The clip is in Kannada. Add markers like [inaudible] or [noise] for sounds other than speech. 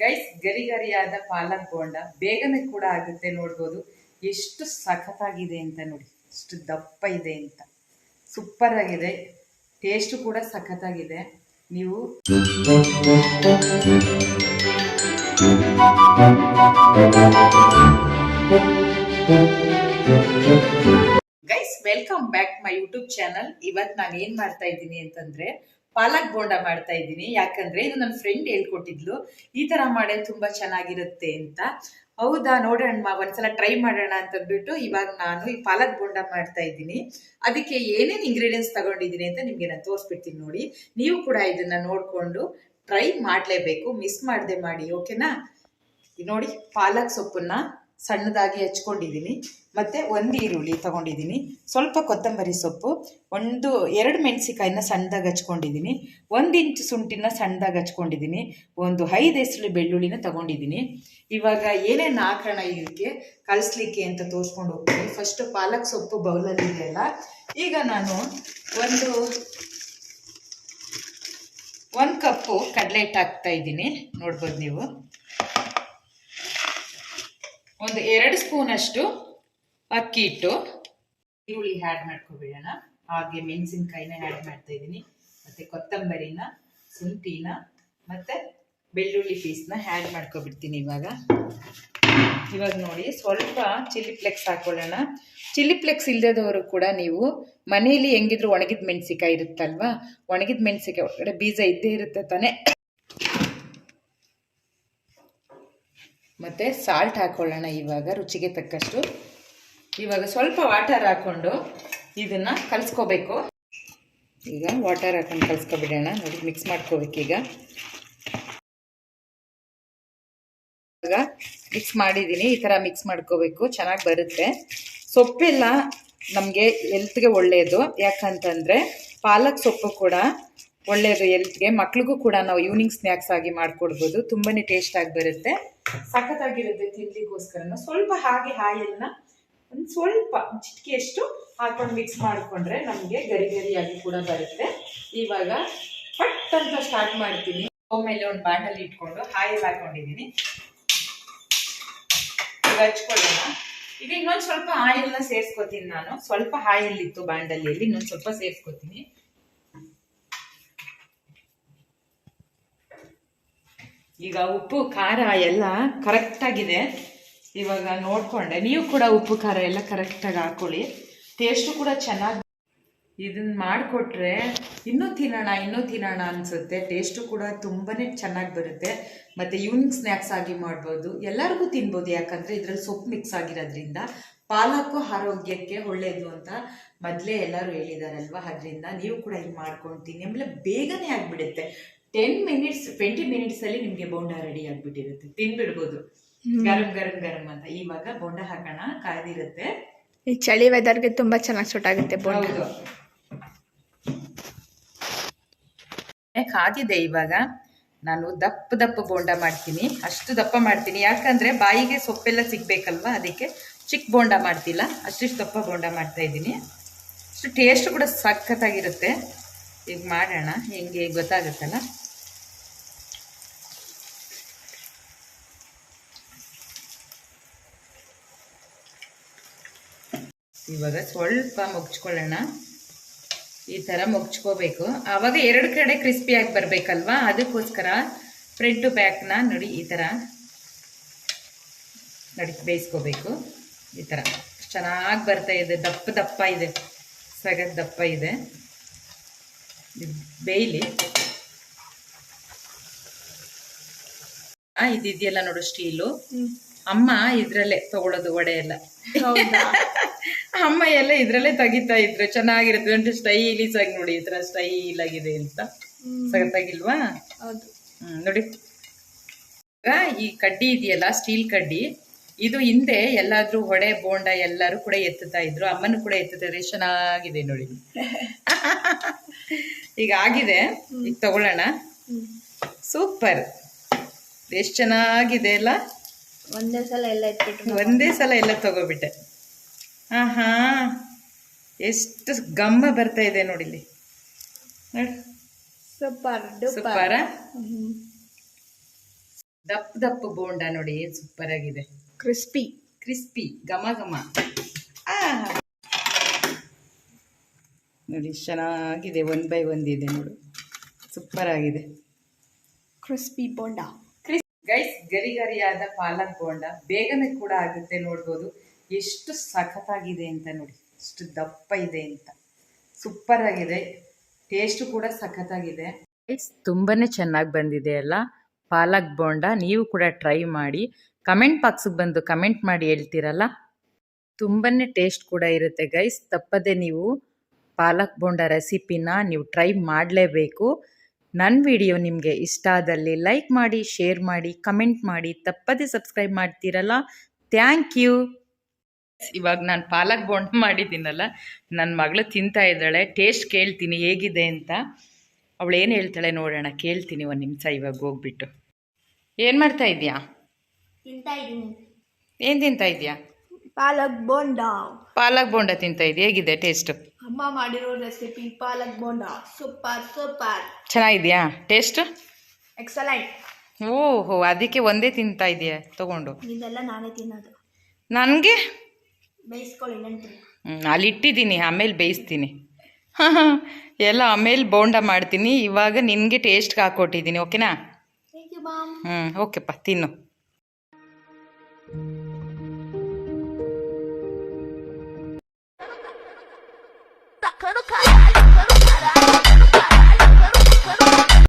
ಗೈಸ್ ಗರಿ ಗರಿಯಾದ ಪಾಲಕ್ ಬೋಂಡ ಬೇಗನೆ ಕೂಡ ಆಗುತ್ತೆ ನೋಡ್ಬೋದು. ಎಷ್ಟು ಸಖತ್ತಾಗಿದೆ ಅಂತ ನೋಡಿ. ಎಷ್ಟು ದಪ್ಪ ಇದೆ ಅಂತ. ಸೂಪರ್ ಆಗಿದೆ. ಟೇಸ್ಟು ಕೂಡ ಸಖತ್ತಾಗಿದೆ. ನೀವು guys welcome back my YouTube channel ಇವತ್ತು ನಾನು ಏನು ಮಾಡ್ತಾ ಇದ್ದೀನಿ ಅಂತಂದ್ರೆ ಪಾಲಕ್ ಬೋಂಡ ಮಾಡ್ತಾ ಇದ್ದೀನಿ. ಯಾಕಂದ್ರೆ ಇದು ನನ್ನ ಫ್ರೆಂಡ್ ಹೇಳ್ಕೊಟ್ಟಿದ್ಲು. ಈ ತರ ಮಾಡಿ ತುಂಬಾ ಚೆನ್ನಾಗಿರುತ್ತೆ ಅಂತ. ಹೌದಾ, ನೋಡೋಣ ಒಂದ್ಸಲ ಟ್ರೈ ಮಾಡೋಣ ಅಂತ ಅಂದ್ಬಿಟ್ಟು ಇವಾಗ ನಾನು ಈ ಪಾಲಕ್ ಬೋಂಡ ಮಾಡ್ತಾ ಇದ್ದೀನಿ. ಅದಕ್ಕೆ ಏನೇನು ಇಂಗ್ರೀಡಿಯೆಂಟ್ಸ್ ತಗೊಂಡಿದ್ದೀನಿ ಅಂತ ನಿಮ್ಗೆ ನಾನು ತೋರಿಸ್ಬಿಡ್ತೀನಿ ನೋಡಿ. ನೀವು ಕೂಡ ಇದನ್ನ ನೋಡಿಕೊಂಡು ಟ್ರೈ ಮಾಡಲೇಬೇಕು. ಮಿಸ್ ಮಾಡದೆ ಮಾಡಿ ಓಕೆನಾ ನೋಡಿ, ಪಾಲಕ್ ಸೊಪ್ಪನ್ನ ಸಣ್ಣದಾಗಿ ಹಚ್ಕೊಂಡಿದ್ದೀನಿ. ಮತ್ತು ಒಂದು ಈರುಳ್ಳಿ ತಗೊಂಡಿದ್ದೀನಿ. ಸ್ವಲ್ಪ ಕೊತ್ತಂಬರಿ ಸೊಪ್ಪು, ಒಂದು, ಎರಡು ಮೆಣಸಿಕಾಯಿನ ಸಣ್ಣದಾಗಿ ಹಚ್ಕೊಂಡಿದ್ದೀನಿ. ಒಂದು ಇಂಚು ಶುಂಠಿನ ಸಣ್ಣದಾಗಿ ಹಚ್ಕೊಂಡಿದ್ದೀನಿ. ಒಂದು ಐದು ಹೆಸರು ಬೆಳ್ಳುಳ್ಳಿನ ತಗೊಂಡಿದ್ದೀನಿ. ಇವಾಗ ಏನೇನು ಆಕರಣ ಇದಕ್ಕೆ ಕಲಿಸ್ಲಿಕ್ಕೆ ಅಂತ ತೋರಿಸ್ಕೊಂಡು ಹೋಗ್ತೀನಿ. ಫಸ್ಟ್ ಪಾಲಕ್ ಸೊಪ್ಪು ಬೌಲಲ್ಲಿ ಇದೆಯಲ್ಲ ಈಗ ನಾನು ಒಂದು ಒಂದು ಕಪ್ಪು ಕಡಲೆ ಹಿಟ್ಟು ಹಾಕ್ತಾ ಇದ್ದೀನಿ. ನೋಡ್ಬೋದು ನೀವು. ಒಂದು ಎರಡು ಸ್ಪೂನಷ್ಟು ಅಕ್ಕಿ ಹಿಟ್ಟು. ಈರುಳ್ಳಿ ಆ್ಯಡ್ ಮಾಡ್ಕೊಬಿಡೋಣ. ಹಾಗೆ ಮೆಣಸಿನ್ಕಾಯಿನ ಆ್ಯಡ್ ಮಾಡ್ತಾ ಇದ್ದೀನಿ. ಮತ್ತು ಕೊತ್ತಂಬರಿನ, ಶುಂಠಿನ, ಮತ್ತು ಬೆಳ್ಳುಳ್ಳಿ ಪೀಸ್ನ ಆ್ಯಡ್ ಮಾಡ್ಕೊಬಿಡ್ತೀನಿ ಇವಾಗ. ಇವಾಗ ನೋಡಿ, ಸ್ವಲ್ಪ ಚಿಲ್ಲಿ ಫ್ಲೆಕ್ಸ್ ಹಾಕೊಳ್ಳೋಣ. ಚಿಲ್ಲಿ ಫ್ಲೆಕ್ಸ್ ಇಲ್ಲದವರು ಕೂಡ ನೀವು ಮನೆಯಲ್ಲಿ ಹೆಂಗಿದ್ರು ಒಣಗಿದ ಮೆಣಸಿಕಾಯಿ ಇರುತ್ತಲ್ವಾ? ಒಣಗಿದ ಮೆಣಸಿಕಾಯಿ ಒಳಗಡೆ ಬೀಜ ಇದ್ದೇ ಇರುತ್ತೆ ತಾನೇ? ಮತ್ತು ಸಾಲ್ಟ್ ಹಾಕೊಳ್ಳೋಣ ಇವಾಗ, ರುಚಿಗೆ ತಕ್ಕಷ್ಟು. ಇವಾಗ ಸ್ವಲ್ಪ ವಾಟರ್ ಹಾಕ್ಕೊಂಡು ಇದನ್ನು ಕಲಿಸ್ಕೋಬೇಕು. ಈಗ ವಾಟರ್ ಹಾಕೊಂಡು ಕಲಿಸ್ಕೊಬಿಡೋಣ. ನೋಡಿ ಮಿಕ್ಸ್ ಮಾಡ್ಕೋಬೇಕೀಗ ಇವಾಗ ಮಿಕ್ಸ್ ಮಾಡಿದ್ದೀನಿ. ಈ ಥರ ಮಿಕ್ಸ್ ಮಾಡ್ಕೋಬೇಕು. ಚೆನ್ನಾಗಿ ಬರುತ್ತೆ. ಸೊಪ್ಪೆಲ್ಲ ನಮಗೆ ಎಲ್ತ್ಗೆ ಒಳ್ಳೆಯದು ಯಾಕಂತಂದರೆ ಪಾಲಕ್ ಸೊಪ್ಪು ಕೂಡ ಒಳ್ಳೆಯದು ಎಲ್ತ್ಗೆ ಮಕ್ಳಿಗೂ ಕೂಡ ನಾವು ಈವ್ನಿಂಗ್ ಸ್ನ್ಯಾಕ್ಸ್ ಆಗಿ ಮಾಡ್ಕೊಡ್ಬೋದು. ತುಂಬಾ ಟೇಸ್ಟಾಗಿ ಬರುತ್ತೆ. ಸಖತ್ತಾಗಿರುತ್ತೆ ತಿಂಡಿಗೋಸ್ಕರ ಸ್ವಲ್ಪ ಹಾಗೆ ಹಾಯಲ್ನ ಒಂದು ಸ್ವಲ್ಪ ಚಿಟಿಕೆಯಷ್ಟು ಹಾಕೊಂಡು ಮಿಕ್ಸ್ ಮಾಡಿಕೊಂಡ್ರೆ ನಮಗೆ ಗರಿ ಗರಿಯಾಗಿ ಕೂಡ ಬರುತ್ತೆ. ಇವಾಗ ಪಟ್ ಅಂತ ಸ್ಟಾರ್ಟ್ ಮಾಡ್ತೀನಿ ಮೇಲೆ ಒಂದು ಬಾಂಡಲ್ಲಿ ಇಟ್ಕೊಂಡು ಹಾಯಲ್ ಹಾಕೊಂಡಿದ್ದೀನಿ. ಹಚ್ಕೊಳ್ಳೋಣ. ಈಗ ಇನ್ನೊಂದು ಸ್ವಲ್ಪ ಆಯಿಲ್ನ ಸೇರಿಸ್ಕೋತೀನಿ ನಾನು. ಸ್ವಲ್ಪ ಆಯಿಲ್ ಇತ್ತು ಬಾಂಡಲಿಯಲ್ಲಿ ಇನ್ನೊಂದು ಸ್ವಲ್ಪ ಸೇರಿಸ್ಕೊತೀನಿ. ಈಗ ಉಪ್ಪು, ಖಾರ ಎಲ್ಲ ಕರೆಕ್ಟಾಗಿದೆ ಇವಾಗ ನೋಡಿಕೊಂಡೆ. ನೀವು ಕೂಡ ಉಪ್ಪು, ಖಾರ ಎಲ್ಲ ಕರೆಕ್ಟಾಗಿ ಹಾಕೊಳ್ಳಿ. ಟೇಸ್ಟು ಕೂಡ ಚೆನ್ನಾಗಿ ಇದನ್ನ ಮಾಡಿಕೊಟ್ರೆ ಇನ್ನೂ ತಿನ್ನೋಣ ಇನ್ನೂ ತಿನ್ನೋಣ ಅನಿಸುತ್ತೆ. ಟೇಸ್ಟು ಕೂಡ ತುಂಬಾ ಚೆನ್ನಾಗಿ ಬರುತ್ತೆ. ಮತ್ತು ಈವ್ನಿಂಗ್ ಸ್ನ್ಯಾಕ್ಸ್ ಆಗಿ ಮಾಡ್ಬೋದು. ಎಲ್ಲರಿಗೂ ತಿನ್ಬೋದು. ಯಾಕಂದರೆ ಇದರಲ್ಲಿ ಸೊಪ್ಪು ಮಿಕ್ಸ್ ಆಗಿರೋದ್ರಿಂದ ಪಾಲಕ್ಕು ಆರೋಗ್ಯಕ್ಕೆ ಒಳ್ಳೆಯದು ಅಂತ ಮೊದಲೇ ಎಲ್ಲರೂ ಹೇಳಿದಾರಲ್ವ? ಅದರಿಂದ ನೀವು ಕೂಡ ಹಿಂಗೆ ಮಾಡ್ಕೊಂಡು ತಿನ್ನಿ. ಆಮೇಲೆ ಬೇಗನೆ ಆಗಿಬಿಡುತ್ತೆ. ಟೆನ್ ಮಿನಿಟ್ಸ್ ಟ್ವೆಂಟಿ ಮಿನಿಟ್ಸಲ್ಲಿ ನಿಮ್ಗೆ ಬೋಂಡ ರೆಡಿ ಆಗ್ಬಿಟ್ಟಿರುತ್ತೆ. ತಿನ್ಬಿಡ್ಬೋದು. ಗರಂ ಗರಂ ಗರಂ ಅಂತ. ಇವಾಗ ಬೋಂಡ ಹಾಕೋಣ ಕಾಯ್ದಿರುತ್ತೆ. ಈ ಚಳಿ ವೆದರ್ಗೆ ತುಂಬಾ ಚೆನ್ನಾಗಿ ಸೂಟ್ ಆಗುತ್ತೆ ಬೋಂಡ. ಕಾದಿದೆ ಇವಾಗ. ನಾನು ದಪ್ಪ ದಪ್ಪ ಬೋಂಡ ಮಾಡ್ತೀನಿ. ಅಷ್ಟು ದಪ್ಪ ಮಾಡ್ತೀನಿ. ಯಾಕಂದ್ರೆ ಬಾಯಿಗೆ ಸೊಪ್ಪೆಲ್ಲ ಸಿಗ್ಬೇಕಲ್ವಾ? ಅದಕ್ಕೆ ಚಿಕ್ಕ ಬೋಂಡ ಮಾಡ್ತಿಲ್ಲ. ಅಷ್ಟಿಷ್ಟು ದಪ್ಪ ಬೋಂಡ ಮಾಡ್ತಾ ಇದ್ದೀನಿ. ಅಷ್ಟು ಟೇಸ್ಟ್ ಕೂಡ ಸಖತ್ತಾಗಿರುತ್ತೆ. ಈಗ ಮಾಡೋಣ. ಹೆಂಗೆ ಗೊತ್ತಾಗುತ್ತಲ್ಲ? ಇವಾಗ ಸ್ವಲ್ಪ ಮುಗ್ಚ್ಕೊಳ್ಳೋಣ. ಈ ಥರ ಮುಗ್ಚ್ಕೋಬೇಕು. ಆವಾಗ ಎರಡು ಕಡೆ ಕ್ರಿಸ್ಪಿಯಾಗಿ ಬರಬೇಕಲ್ವಾ? ಅದಕ್ಕೋಸ್ಕರ ಫ್ರಂಟ್ ಟು ಬ್ಯಾಕ್ನ ನೋಡಿ ಈ ಥರ ನಡಿ ಬೇಯಿಸ್ಕೋಬೇಕು. ಈ ಥರ ಚೆನ್ನಾಗಿ ಬರ್ತಾ ಇದೆ. ದಪ್ಪ ದಪ್ಪ ಇದೆ. ಸಗತ್ ದಪ್ಪ ಇದೆ. ಬೇಯಲಿ. ಇದಿದೆಯಲ್ಲ ನೋಡು ಸ್ಟೀಲು. ಅಮ್ಮ ಇದ್ರಲ್ಲೇ ತಗೊಳ್ಳೋದು ವಡೆ ಎಲ್ಲ. ಅಮ್ಮ ಎಲ್ಲ ಇದ್ರಲ್ಲೇ ತೆಗಿತಾ ಇದ್ರು. ಚೆನ್ನಾಗಿರುತ್ತೆ. ಒಂದು ಸ್ಟೈಲಿಸ್ ಆಗಿ ನೋಡಿ ಈ ತರ ಸ್ಟೈಲ್ ಆಗಿದೆ ಅಂತ. ಸಗತ್ತಾಗಿಲ್ವಾ ಹ್ಮ್ ನೋಡಿ. ಈ ಕಡ್ಡಿ ಇದೆಯಲ್ಲ ಸ್ಟೀಲ್ ಕಡ್ಡಿ. ಇದು ಹಿಂದೆ ಎಲ್ಲಾದ್ರೂ ಹೊಡೆ ಬೋಂಡ ಎಲ್ಲರೂ ಕೂಡ ಎತ್ತುತ್ತಾ ಇದ್ರು. ಅಮ್ಮನೂ ಕೂಡ ಎತ್ತುತ್ತಾರೆ ಚೆನ್ನಾಗಿದೆ ನೋಡಿ. [laughs] ಈಗ ಆಗಿದೆ. ಈಗ ತಗೊಳ್ಳೋಣ. ಸೂಪರ್. ಎಷ್ಟು ಚೆನ್ನಾಗಿದೆ ಅಲ್ಲ? ಒಂದೇ ಸಲ ಎಲ್ಲ ಒಂದೇ ಸಲ ಎಲ್ಲ ತಗೋಬಿಟ್ಟೆ. ಆಹಾ. ಎಷ್ಟು ಗಮ್ಮ ಬರ್ತಾ ಇದೆ ನೋಡಿಲ್ಲಿ. ನೋಡಿ. Super duper. ಸೂಪರ? ದಪ್ಪ ದಪ್ಪ ಬೋಂಡ ನೋಡಿ ಸೂಪರ್ ಆಗಿದೆ. ಕ್ರಿಸ್ಪಿ. ಕ್ರಿಸ್ಪಿ ಗಮ ಗಮ. ನೋಡಿ ಚೆನ್ನಾಗಿದೆ ಒನ್ ಬೈ ಒಂದಿದೆ ನೋಡು. ಸೂಪರ್ ಆಗಿದೆ. ಕ್ರಿಸ್ಪಿ ಬೋಂಡ. ಗೈಸ್ ಗರಿ ಗರಿಯಾದ ಪಾಲಕ್ ಬೋಂಡ. ಬೇಗನೆ ಕೂಡ ಆಗುತ್ತೆ ನೋಡ್ಬೋದು. ಎಷ್ಟು ಸಖತ್ತಾಗಿದೆ ಅಂತ ನೋಡಿ. ಎಷ್ಟು ದಪ್ಪ ಇದೆ ಅಂತ. ಸೂಪರ್ ಆಗಿದೆ. ಟೇಸ್ಟು ಕೂಡ ಸಖತ್ತಾಗಿದೆ. ತುಂಬಾನೇ ಚೆನ್ನಾಗಿ ಬಂದಿದೆ ಅಲ್ಲ? ಪಾಲಕ್ ಬೋಂಡ, ನೀವು ಕೂಡ ಟ್ರೈ ಮಾಡಿ. ಕಮೆಂಟ್ ಬಾಕ್ಸಿಗೆ ಬಂದು ಕಮೆಂಟ್ ಮಾಡಿ ಹೇಳ್ತೀರಲ್ಲ? ತುಂಬಾನೇ ಟೇಸ್ಟ್ ಕೂಡ ಇರುತ್ತೆ ಗೈಸ್ ತಪ್ಪದೆ ನೀವು ಪಾಲಕ್ ಬೋಂಡ ರೆಸಿಪಿನ ನೀವು ಟ್ರೈ ಮಾಡಲೇಬೇಕು. ನನ್ನ ವಿಡಿಯೋ ನಿಮಗೆ ಇಷ್ಟ ಆದಲ್ಲಿ ಲೈಕ್ ಮಾಡಿ ಶೇರ್ ಮಾಡಿ ಕಮೆಂಟ್ ಮಾಡಿ. ತಪ್ಪದೆ ಸಬ್ಸ್ಕ್ರೈಬ್ ಮಾಡ್ತೀರಲ್ಲ? ಥ್ಯಾಂಕ್ ಯು ಇವಾಗ ನಾನು ಪಾಲಕ್ ಬೋಂಡ [laughs] ಮಾಡಿದ್ದೀನಲ್ಲ ನನ್ನ ಮಗಳು ತಿಂತಾ ಇದ್ದಾಳೆ ಟೇಸ್ಟ್ ಕೇಳ್ತೀನಿ ಹೇಗಿದೆ ಅಂತ. ಅವಳು ಏನು ಹೇಳ್ತಾಳೆ ನೋಡೋಣ ಕೇಳ್ತೀನಿ ಒಂದು ನಿಮಿಷ ಇವಾಗ ಹೋಗ್ಬಿಟ್ಟು. ಏನು ಮಾಡ್ತಾ ಇದೆಯಾ? ಏನು ತಿಂತಾ ಇದೆಯಾ? ಪಾಲಕ್ ಬೋಂಡ. ಪಾಲಕ್ ಬೋಂಡ ತಿಂತಾ ಇದೆಯಾ? ಹೇಗಿದೆ ಟೇಸ್ಟು ಅಮ್ಮ ಮಾಡಿರೋ recipe palak bonda. Super super. ಚೆನ್ನಾಗಿದೆಯಾ? ಟೇಸ್ಟ್ ಎಕ್ಸಲೆಂಟ್ ಓಹೋ ಅದಕ್ಕೆ ಒಂದೇ ತಿಂತಾ ಇದೆಯಾ ತಗೊಂಡು. ಇದೆಲ್ಲ ನಾನೇ ತಿನ್ನೋದು. ನನಗೆ? ಬೇಯಿಸ್ಕೊಳ್ಳಿ ಹ್ಞೂ ಅಲ್ಲಿ ಇಟ್ಟಿದ್ದೀನಿ ಆಮೇಲೆ ಬೇಯಿಸ್ತೀನಿ. [laughs] ಎಲ್ಲ ಆಮೇಲೆ ಬೋಂಡ ಮಾಡ್ತೀನಿ. ಇವಾಗ ನಿನಗೆ ಟೇಸ್ಟ್ಗೆ ಹಾಕ್ಕೊಟ್ಟಿದ್ದೀನಿ ಓಕೆನಾ ಹ್ಞೂ ಓಕೆಪ್ಪ ತಿನ್ನು.